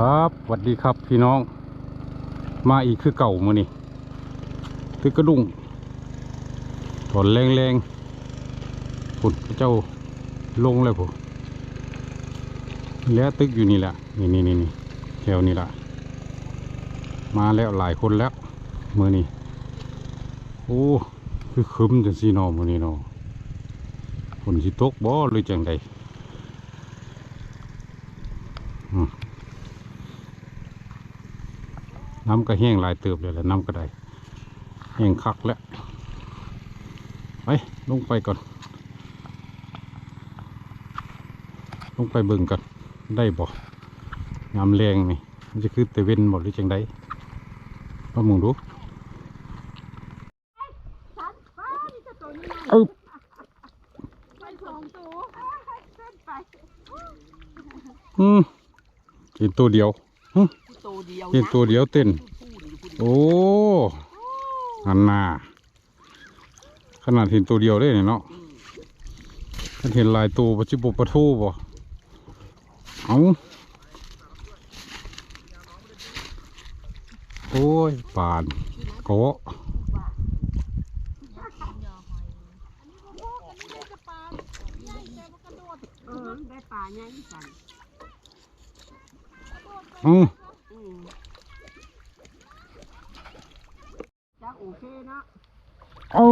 ครับสวัสดีครับพี่น้อง มาอีกคือเก่ามือนี่ตึกกระดุงถอนแรงแรงๆฝุ่นเจ้าลงเลยผมแล้วตึกอยู่นี่แหละนี่นี่นี่นี่แถวนี้ละมาแล้วหลายคนแล้วมือนี่โอ้คือคึมจังสีนอมือนี่นอฝนสิตกบ่หรือจังใด น้ำก็แห้งหลายเติบเลยแหละน้ำก็ได้แห้งคักแล้วไปลงไปก่อน ลงไปเบิ่งก่อนได้บ่งามแรงนี่มันจะคือเตเวนหมดหรือจังไดมามึงดูชัดป้านี่จะตัวนี้เอ้าไปสองตัวเส้นไปอืมเห็นตัวเดียวหึตัว เดียวเห็นนะตัวเดียวเต้นพูดอยู่คุณโอ้อันน่าขนาดเห็นตัวเดียวได้เนี่ยเนาะถ้าเห็นหลายตัวปะจิบปะทูบ่เอาโอ้ยปานเกาะเออได้ปลาใหญ่สั่นอืมอืมจ้าโอเคเนาะ เอา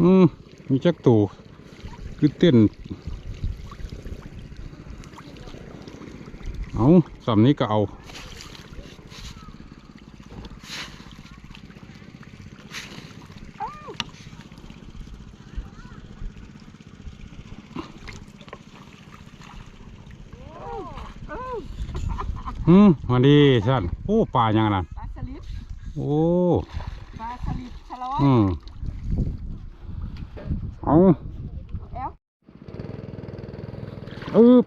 อืมมีจักตูคือเต้นเอาสำนี้ก็เอา อืมมาดีท่านโอ้ปลาอย่างนั้นปลาสลิดโอ้ปลาสลิดชะลอยอืมเอาแอลอึบ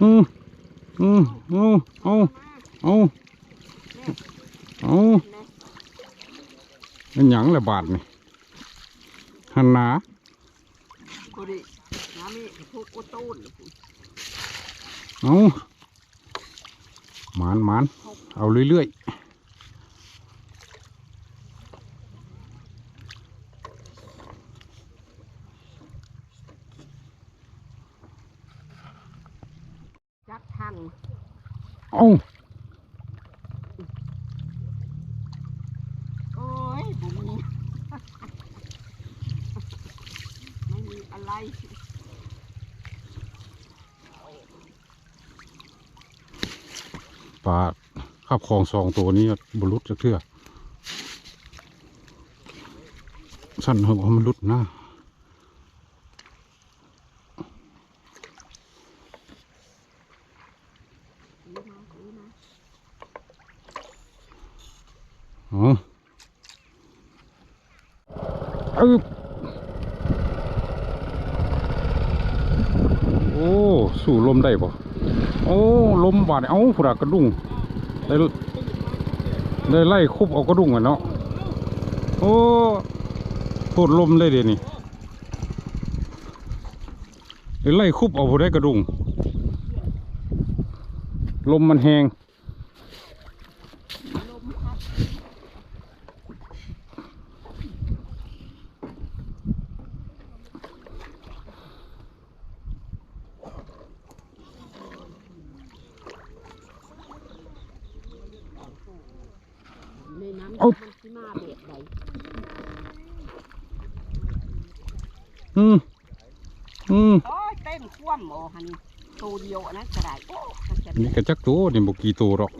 อืมอืมเอาเอาเอาเอานะเป็นหยังละบาทนี่หันหนาคุดิน้ำมีพวกโอโต้น เอาหมานหมานเอาเรื่อยจักทันๆเอาโอ้ยบุมีไม่มีอะไร ปลาขับคลองสองตัวนี้บรุษจะเทื่อสั้นเหรอมันรุดนะอ๋ออโอ้ สู่ลมได้ปะ โอ้ลมบาดเอ้าผุดกระดุงได้ได้ไล่คุบเอากระดุงอะเนาะโอ้ปวดลมเลยเดี๋ยวนี้ได้ไล่คุบเอาผู้ได้กระดุงลมมันแหง ลมพัดในน้ำ เอา มันสิมาแบบใด อืมอืมโอ้ยเต็มคว่ำโอ้ฮันนี่ตัวเดียวอันนั้นก็ได้โอ้ถ้าจะนี่กระจักตัวนี่บกี่ตัวหรอก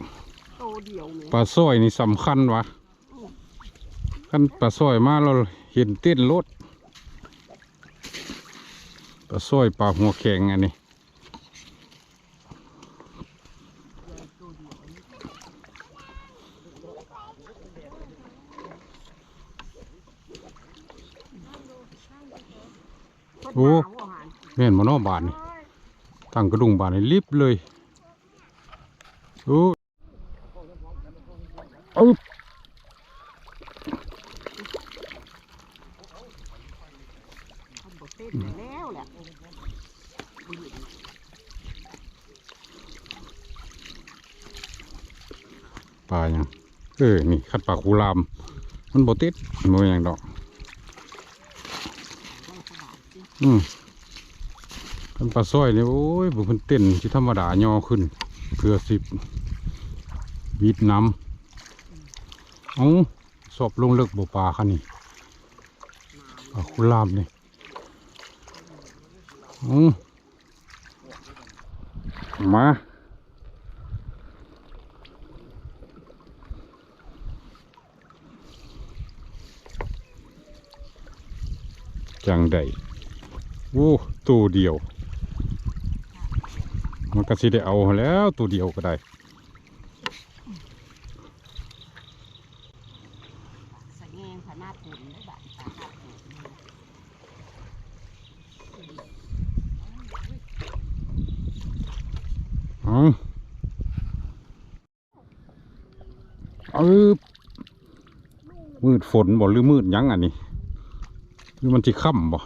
ตัวเดียวเนี่ยปลาสร้อยนี่สำคัญวะขั้นปลาสร้อยมาเราเห็นเต้นรถปลาสร้อยปลาหัวแข็งอันนี้ โอ้คนหนาวอะหันแม่นมานอบานนี่ตั้งกระดุงบานนี่ลิบเลยโอ้อึบเต้นไปแล้วแหละบ่เห็นปลาอย่างเออนี่คัดปลาคูราม มันบ่ติดมันบ่อย่างดอก ได้สบายสิ อืมคันปลาสร้อยเนี่ยโอ้ยบุเพิ่นเต้นที่ธรรมดาย่อขึ้นเพื่อสิบวีดน้ำเอาสอบลงเลิกบ่ปลาคันนี่ปลาคูรามนี่เอามาจังใด โอ้ตัวเดียว มันก็สิได้เอาแล้วตัวเดียวก็ได้ใส่แงงพนาตุนได้บาดตาหักอยู่เอาเอมืดฝนบ่หรือมืดยังอันนี้หรือมันจะค่ำบ่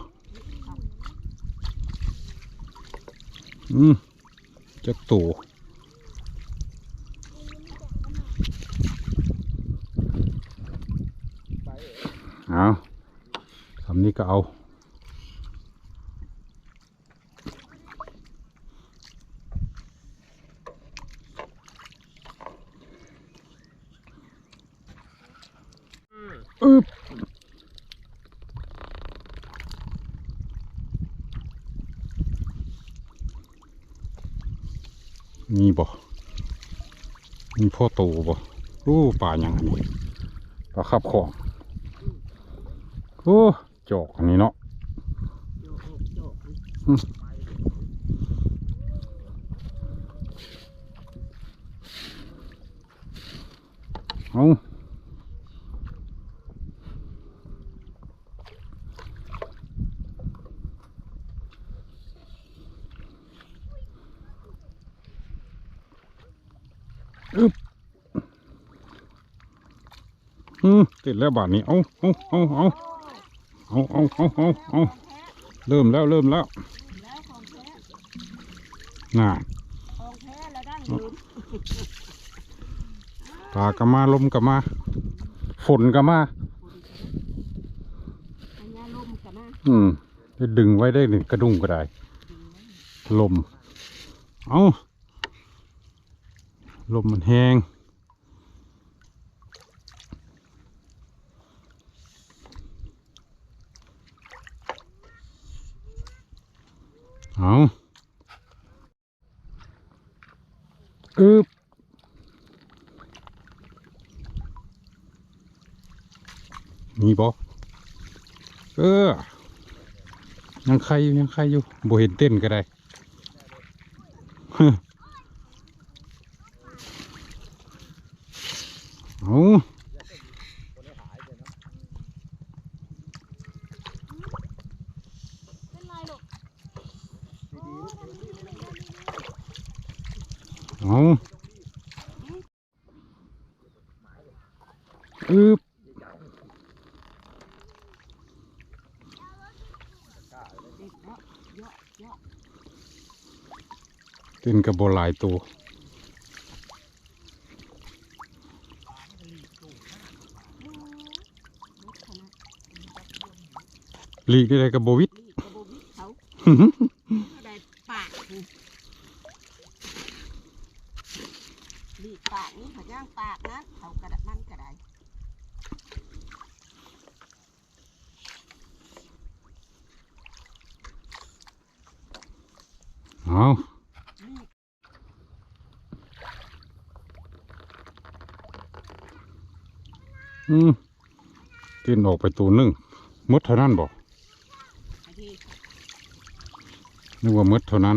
อืมจะโตเอาคำนี้ก็เอา อึบมีบ่ มี พ่อโตบ่รู้ป่าอย่างนี้ปลาขับของโอ้จอกอันนี้เนาะเอา อืมติดแล้วบาทนี้เอาเอาเอาเอาเอาเอาเอาเอาเอาเริ่มแล้วเริ่มแล้วแล้วของแท้น่ะของแท้แล้วดั้งเดิมปลากะมาลมกะมา ฝนกะมาอันนี้ลมกันนะอืมได้ดึงไว้ได้หนึ่งกระดุงก็ได้ ลม เอาลมมันแห้งเอา อึบมีบอเออ ยังใครอยู่ยังใครอยู่บ่เห็นเต้นก็ได้เอา ขึ้นกระโบหลายตัวลีกได้กระโบวิดปากนี่เขาย่างปาก อืมเต้นออกไปตัวหนึ่งมดเท่านั้นบอกไอ้ที่นึกว่ามดเท่านั้น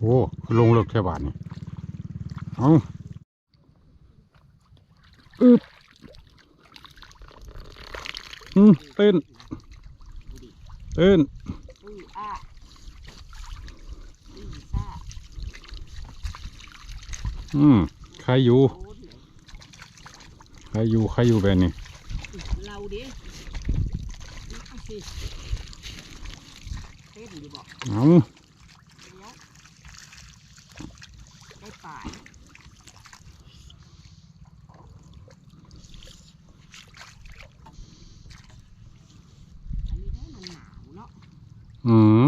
โอ้ลงเลิกแค่บาทนี่เอา อึบอืมเต้นตื่นอืออ้าอือซ่าอืมใครอยู่โอ้ยใครอยู่ใครอยู่แบบนี้เราดิเอาสิเต้นอยู่บอกเอาเดี๋ยวได้ป่ายอันนี้ได้มันหนาวเนาะ อืม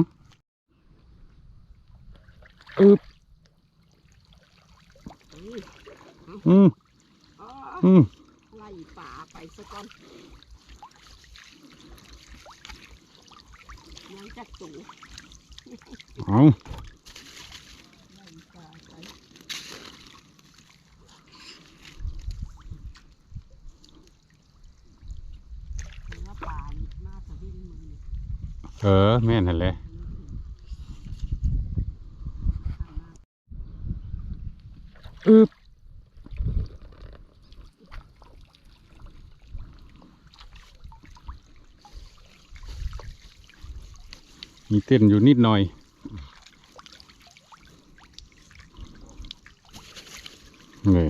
อึบ เอ้ย อืมอ๋ออืมไล่ป่าไปซะก่อนยังจักตูเอาไล่ป่าไปเนื้อป่านี่มาสะดิ้งมือเออแม่นั่นแหละอึบ มีเต้นอยู่นิดหน่อยนี่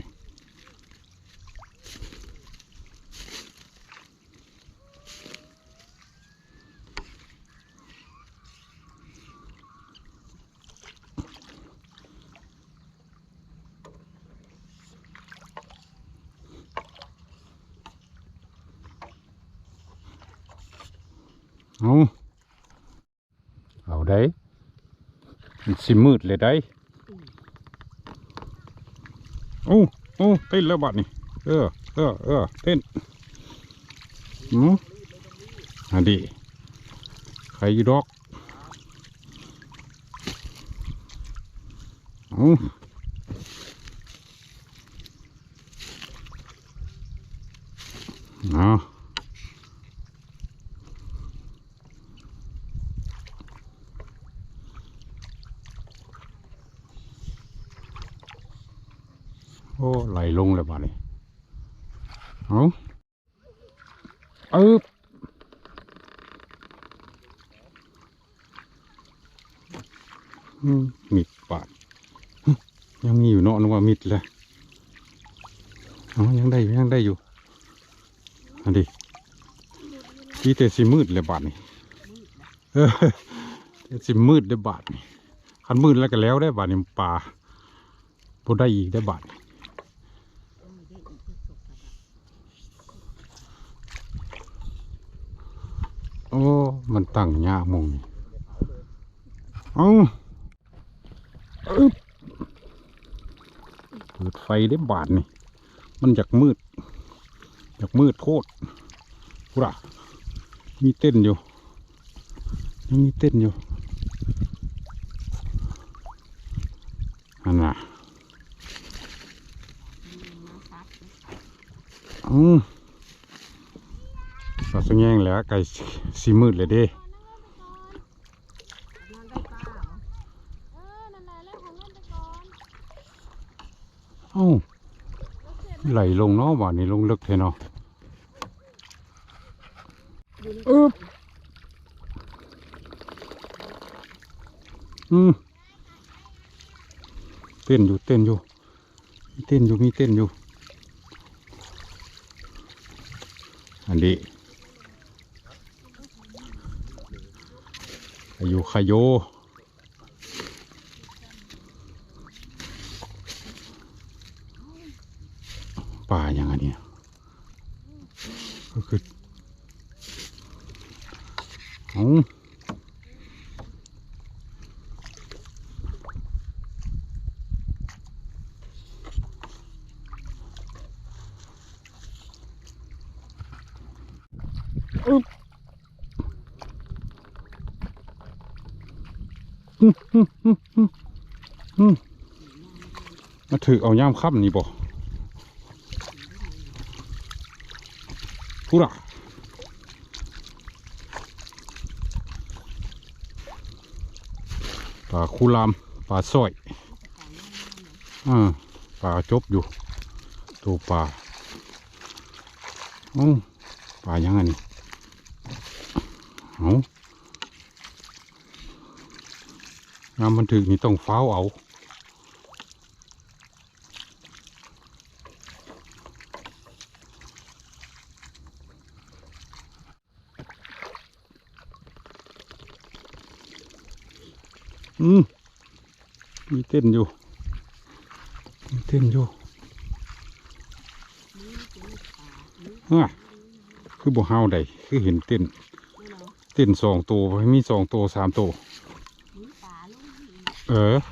เอาเอาได้มัน สิมืดเลยได้โอ้โอ้เต้นแล้วบัดนี่เออเออเออเต้นอืมอันดีใครดอกอู้เอา โอ้ไหลลงเลยบัดนี่เอาเอึบอืมมิดปาดยังมีอยู่เนาะนึกว่ามิดเลยเอายังได้อยู่ยังได้อยู่อันดีที่แต่สิมืดเลยบาดนี่เออแต่สิมืดได้บาดนี่คันมืดแล้วก็แล้วได้บาดนี่ป่าบ่ได้อีกได้บาดนี่ เออได้อีกก็จบแล้ว โอ้ มันตั้งยามงเอาอึ๊บเปิดไฟได้บาดนี่ มันอยากมืด อยากมืดโคตรพุระมีเต้นอยู่ ยังมีเต้นอยู่อันน่ะอืม สงแยงแหล้วไก่สีมืดเลยเด้นั่นได้ป้าเหรอเออนั่นแหละเรื่องของเล่นไปก่อนเอ้าแล้วเสร็จไหลลงเนาะบ่านี่ลงลึกเทเนาะอยู่ในอึ๊บอืมเต้นอยู่เต้นอยู่มีเต้นอยู่มีเต้นอยู่อันนี้ อยู่ขยโยป่าอย่างนี้ก็คือเอ มาถือเอาย่ามค่ำนี่บ่พูดอะปลาคูลามปลาสร้อยอ่าปลาจบอยู่ ตัวปลาโอ้ปลายังไงนี่เอา น้ำมันถึกนี่ต้องฟ้าวเอาอืมมีเต้นอยู่ มีเต้นอยู่นี่เป็นป่านี่เฮ้ยคือบ่เฮาใดคือเห็นเต้น เต้นสองตัวมีสองตัวสามตัว เออเ